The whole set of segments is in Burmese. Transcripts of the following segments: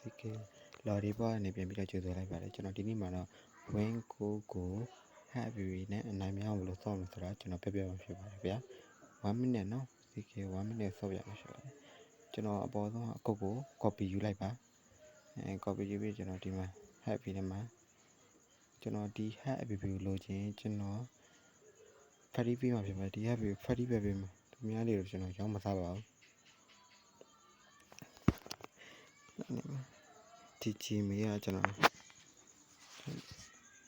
CK လော်ဒီဘောကနေပြန်ပြီးတော့ကြိုဆိုလိုက်ပါတယ်ကျွန်တော်ဒီနေ့မှာတော့ win ကိုကို happy နဲ့အနိုင်မြောက်လို့ဆော့မယ်ဆိုတော့ကျွန်တော်ပြပြမှာဖြစ်ပါတယ်ဗျာ1 minute နော် CK 1 minute ဆော့ပြမှာဖြစ်ပါတယ်ကျွန်တော်အပေါ်ဆုံးအကုတ်ကို copy ယူလိုက်ပါအဲ copy ယူပြီးကျွန်တော်ဒီမှာ happy နဲ့မှာကျွန်တော်ဒီ happy ကိုလိုချင်ကျွန်တော်ဖရီးပေးမှာဖြစ်ပါတယ်ဒီ happy ဖရီးပဲပေးမှာသူများလေးတော့ကျွန်တော်ရောင်းမစားပါဘူး ဒီချီမီကကျွန်တော်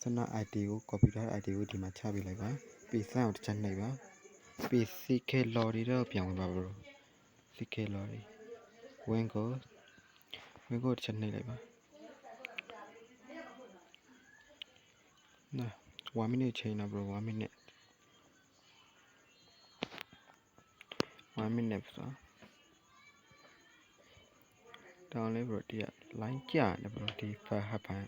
စန ID ကို copy ထားတဲ့ ID ကိုဒီမှာချပေးလိုက်ပါပြီးစမ်းအောင်တစ်ချက်နှိပ်ပါပြီး CK lorry တော့ပြန်ဝင်ပါဘလို့ CK lorry ဝင်ကိုဝင်ကိုတစ်ချက်နှိပ်လိုက်ပါနာ1 minute ချိန်တော့ bro 1 minute 1 minute ဆို တောင်းလေး bro ဒီက line ကြာနေ bro ဒီ file hub ဖန်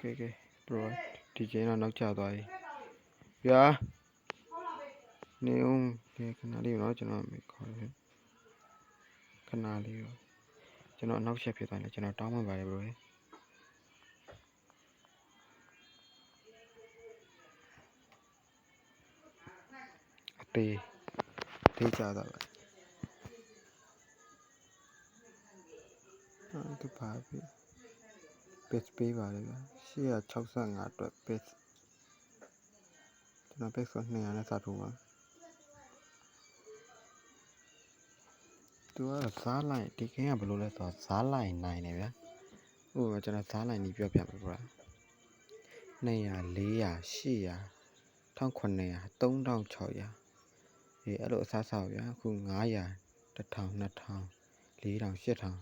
ကဲကဲ bro ဒီချိန်တော့နောက်ကျသွားပြီဗျာနေဦးဒီခဏလေးတော့ကျွန်တော်မေခေါ်တယ်ခဏလေးတော့ကျွန်တော်နောက်ဆက်ဖြစ်သွားတယ်ကျွန်တော်တောင်းပန်ပါတယ် bro အ သေးအသေးကြတော့ဟာဒီပါပြီ page ပေးပါလေဗျာ865အတွက် page ကျွန်တော် page ဆို200နဲ့စထိုးပါသူကဇားလိုက်ဒီကင်းကဘယ်လိုလဲဆိုတော့ဇားလိုက်နိုင်တယ်ဗျာဥပမာကျွန်တော်ဇားလိုက်နေပြောပြမယ်ဗျာ200 400 800 1900 3600 အေးအဲ့လိုအစားစားဗျာအခု900 1000 2000 4000 8000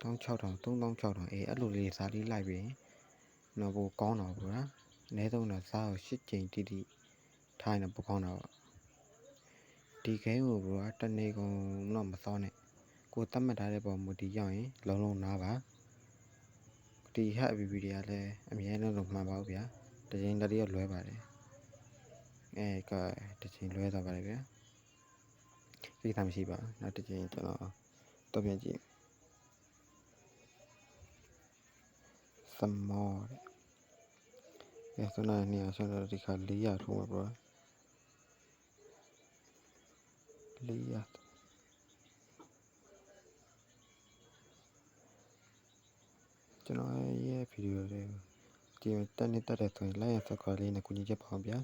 16000 3600အေးအဲ့လိုလေးစားလေးလိုက်ပြီးတော့ပိုကောင်းတော့ဗျာအနည်းဆုံးတော့စားကို8ချိန်တိတိထိုင်းတော့ပိုကောင်းတော့ဒီဂိမ်းကိုဗျာတနေ့ကုန်တော့မစောနဲ့ကိုတတ်မှတ်ထားတဲ့ပုံမူတည်ရောက်ရင် လုံးလုံးနားပါဒီဟက်အပီပီတွေကလည်းအမြဲတမ်းလို့မှန်ပါဘူးဗျာတချိန်တည်းရလွဲပါတယ် အဲကတချိန်လွဲသွားပါတယ်ဗျာဒီသားမရှိပါနောက်တစ်ချိန်ကျွန်တော်တော့ပြန်ကြည့် small တဲ့အဲဆိုတော့နေရာဆိုတော့ဒီခါ400ထိုးမှာ bro 400ကျွန်တော်ရဲ့ဗီဒီယိုလေးဒီတက်နေတက်တဲ့ဆိုရင် like and subscribe လေးနဲ့ကူညီချက်ပါအောင်ဗျာ